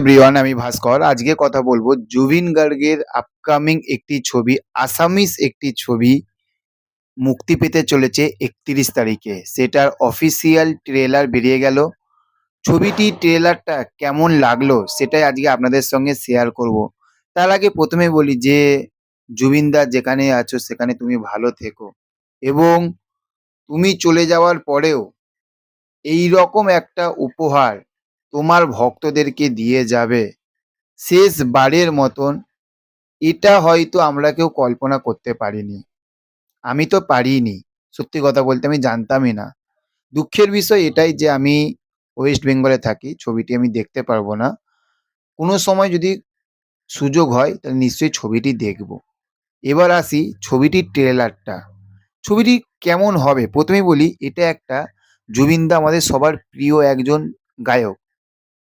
Everyone আমি ভাস্কর। আজকে কথা বলব জুবিন গার্গের আপকামিং একটি ছবি, আসামিস একটি ছবি মুক্তি পেতে চলেছে একত্রিশ তারিখে। সেটার অফিসিয়াল ট্রেলার বেরিয়ে গেল। ছবিটি ট্রেলারটা কেমন লাগল সেটাই আজকে আপনাদের সঙ্গে শেয়ার করব। তার আগে প্রথমে বলি যে জুবিনদা যেখানে আছো সেখানে তুমি ভালো থেকো। এবং তুমি চলে যাওয়ার পরেও এই রকম একটা উপহার তোমার ভক্তদেরকে দিয়ে যাবে। শেষ শেষবারের মতন এটা হয়তো আমরা কেউ কল্পনা করতে পারিনি। আমি তো পারিনি, সত্যি কথা বলতে আমি জানতামই না। দুঃখের বিষয় এটাই যে আমি ওয়েস্ট বেঙ্গলে থাকি, ছবিটি আমি দেখতে পারব না। কোনো সময় যদি সুযোগ হয়, তাহলে নিশ্চয়ই ছবিটি দেখব। এবার আসি ছবিটির ট্রেলারটা ছবিটি কেমন হবে? প্রথমেই বলি, এটা একটা জুবিনদা আমাদের সবার প্রিয় একজন গায়ক।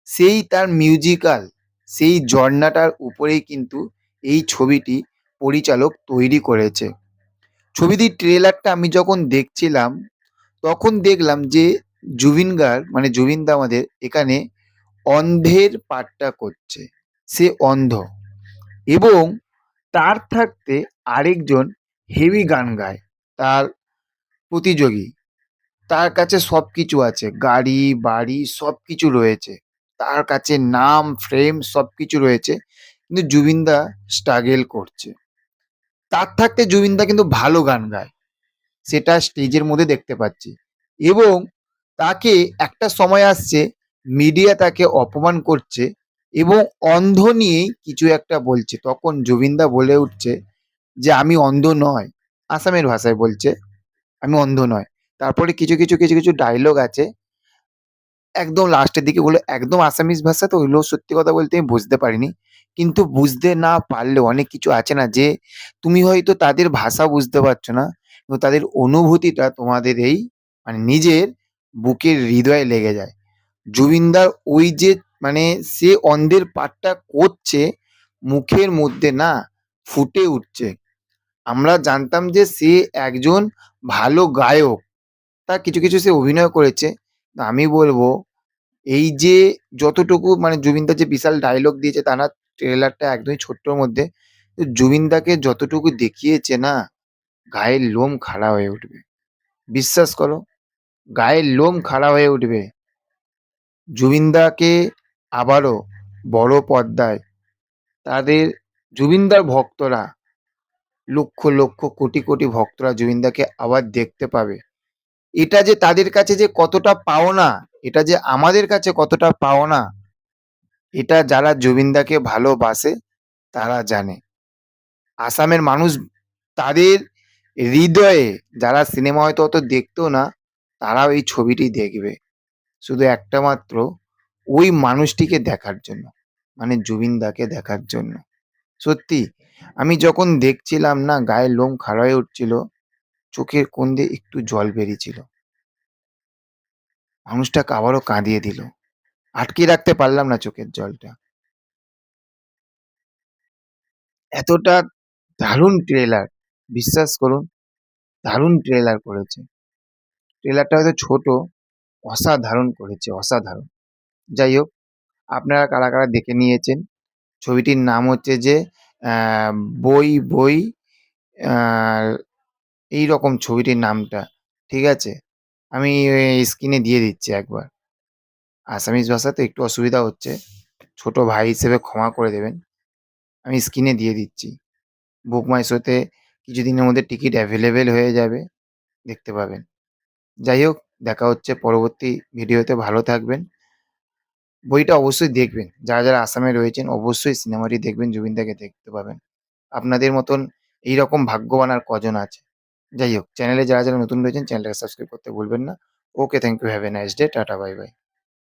সেই তার মিউজিক্যাল সেই ঝর্ণাটার উপরেই কিন্তু এই ছবিটি পরিচালক তৈরি করেছে। ছবিটির ট্রেলারটা আমি যখন দেখছিলাম, তখন দেখলাম যে জুবিন গার্গ মানে জুবিনদা আমাদের এখানে অন্ধের পাঠটা করছে। সে অন্ধ। এবং তার থাকতে আরেকজন হেভি গান গায়, তার প্রতিযোগী। তার কাছে সব কিছু আছে, গাড়ি, বাড়ি সব কিছু রয়েছে। তার কাছে নাম ফ্রেম সব কিছু রয়েছে, কিন্তু জুবিনদা স্ট্রাগেল করছে। তার থাকতে জুবিনদা কিন্তু ভালো গান গায়। সেটা স্টেজের মধ্যে দেখতে পাচ্ছি। এবং তাকে একটা সময় আসছে মিডিয়া তাকে অপমান করছে এবং অন্ধ নিয়েই কিছু একটা বলছে। তখন জুবিনদা বলে উঠছে যে, আমি অন্ধ নয়। আসামের ভাষায় বলছে, আমি অন্ধ নয়। তারপরে কিছু কিছু কিছু কিছু ডায়লগ আছে। একদম লাস্টের দিকে বলে একদম আসামিজ ভাষা তো ওইগুলো সত্যি কথা বলতে আমি বুঝতে পারিনি। কিন্তু বুঝতে না পারলেও অনেক কিছু আছে না যে তুমি হয়তো তাদের ভাষা বুঝতে পারছ না কিন্তু তাদের অনুভূতিটা তোমাদের এই মানে নিজের বুকের হৃদয়ে লেগে যায়। জুবিনদার ওই যে মানে সে অন্ধের পাঠটা করছে মুখের মধ্যে না ফুটে উঠছে। আমরা জানতাম যে সে একজন ভালো গায়ক। তা কিছু কিছু সে অভিনয় করেছে। আমি বলব এই যে যতটুকু মানে জুবিনদা যে বিশাল ডায়লগ দিয়েছে তা না ট্রেলারটা একদমই ছোট্টর মধ্যে, জুবিনদাকে যতটুকু দেখিয়েছে না, গায়ের লোম খাড়া হয়ে উঠবে। বিশ্বাস করো, গায়ের লোম খাড়া হয়ে উঠবে। জুবিনদাকে আবারও বড় পর্দায় তাদের, জুবিনদার ভক্তরা, লক্ষ লক্ষ কোটি কোটি ভক্তরা জুবিনদাকে আবার দেখতে পাবে। এটা যে তাদের কাছে যে কতটা পাওনা, এটা যে আমাদের কাছে কতটা পাওনা, এটা যারা জুবিনদাকে ভালোবাসে, তারা জানে। আসামের মানুষ তাদের হৃদয়ে, যারা সিনেমা হয়তো অত দেখতো না, তারাও এই ছবিটি দেখবে। শুধু একটা মাত্র, ওই মানুষটিকে দেখার জন্য মানে জুবিনদাকে দেখার জন্য। সত্যি, আমি যখন দেখছিলাম না গায়ের লোম খাড়া হয়ে উঠছিল চোখের কোণ দিয়ে একটু জল বেরিয়েছিল। মানুষটাকে আবারও কাঁদিয়ে দিল। আটকে রাখতে পারলাম না চোখের জলটা। এতটা দারুণ ট্রেলার বিশ্বাস করুন, দারুণ ট্রেলার করেছে। ট্রেলারটা হয়তো ছোট, অসাধারণ করেছে, অসাধারণ। যাই হোক, আপনারা কারা কারা দেখে নিয়েছেন? ছবিটির নাম হচ্ছে যে বই বই এই রকম ছবিটির নামটা, ঠিক আছে? আমি স্ক্রিনে দিয়ে দিচ্ছি একবার। আসামিজ ভাষাতে একটু অসুবিধা হচ্ছে, ছোট ভাই হিসেবে ক্ষমা করে দেবেন। আমি স্ক্রিনে দিয়ে দিচ্ছি। বুক মাই শোতে কিছুদিনের মধ্যে টিকিট অ্যাভেলেবেল হয়ে যাবে, দেখতে পাবেন। যাই হোক, দেখা হচ্ছে পরবর্তী ভিডিওতে, ভালো থাকবেন। বইটা অবশ্যই দেখবেন। যারা যারা আসামে রয়েছেন, অবশ্যই সিনেমাটি দেখবেন, জুবিনদাকে দেখতে পাবেন। আপনাদের মতন এইরকম ভাগ্যবান আর কজন আছে? যাই হোক চ্যানেলে যারা যারা নতুন রয়েছেন চ্যানেলটাকে সাবস্ক্রাইব করতে ভুলবেন না। Okay thank you have a nice day tata bye bye